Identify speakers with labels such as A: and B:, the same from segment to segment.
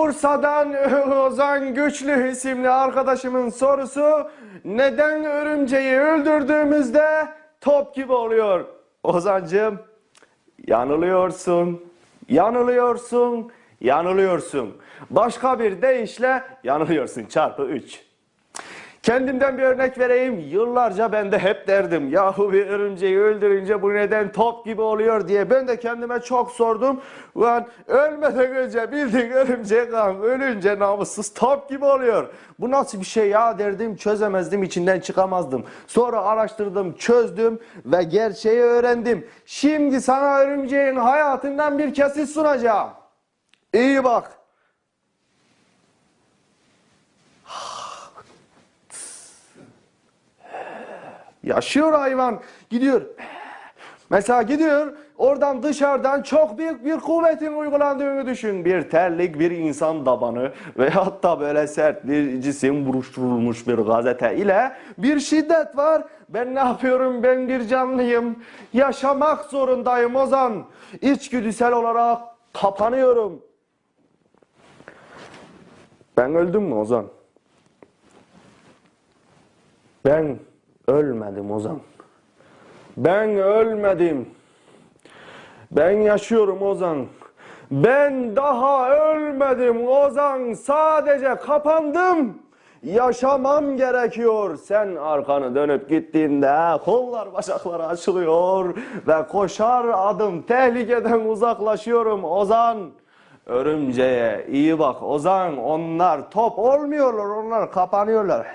A: Bursa'dan Ozan Güçlü isimli arkadaşımın sorusu neden örümceği öldürdüğümüzde top gibi oluyor? Ozancığım yanılıyorsun, yanılıyorsun, yanılıyorsun. Başka bir deyişle yanılıyorsun çarpı 3. Kendimden bir örnek vereyim. Yıllarca ben de hep derdim. Yahu bir örümceği öldürünce bu neden top gibi oluyor diye. Ben de kendime çok sordum. Ulan ölmeden önce bildiğin örümcek kan ölünce namussuz top gibi oluyor. Bu nasıl bir şey ya derdim çözemezdim içinden çıkamazdım. Sonra araştırdım çözdüm ve gerçeği öğrendim. Şimdi sana örümceğin hayatından bir kesit sunacağım. İyi bak. Yaşıyor hayvan. Gidiyor. Mesela gidiyor oradan dışarıdan çok büyük bir kuvvetin uygulandığını düşün. Bir terlik, bir insan tabanı veyahut da böyle sert bir cisim buruşturulmuş bir gazete ile bir şiddet var. Ben ne yapıyorum? Ben bir canlıyım. Yaşamak zorundayım Ozan. İçgüdüsel olarak kapanıyorum. Ben öldüm mü Ozan? Ben ölmedim Ozan. Ben ölmedim. Ben yaşıyorum Ozan. Ben daha ölmedim Ozan. Sadece kapandım. Yaşamam gerekiyor. Sen arkanı dönüp gittiğinde kollar bacaklar açılıyor ve koşar adım tehlikeden uzaklaşıyorum Ozan. Örümceğe iyi bak Ozan. Onlar top olmuyorlar. Onlar kapanıyorlar.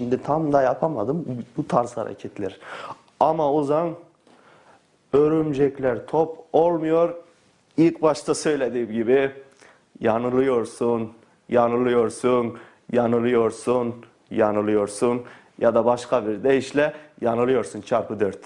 A: Şimdi tam da yapamadım bu tarz hareketler. Ama Ozan örümcekler top olmuyor. İlk başta söylediğim gibi yanılıyorsun, yanılıyorsun, yanılıyorsun, yanılıyorsun ya da başka bir deyişle yanılıyorsun çarpı 4.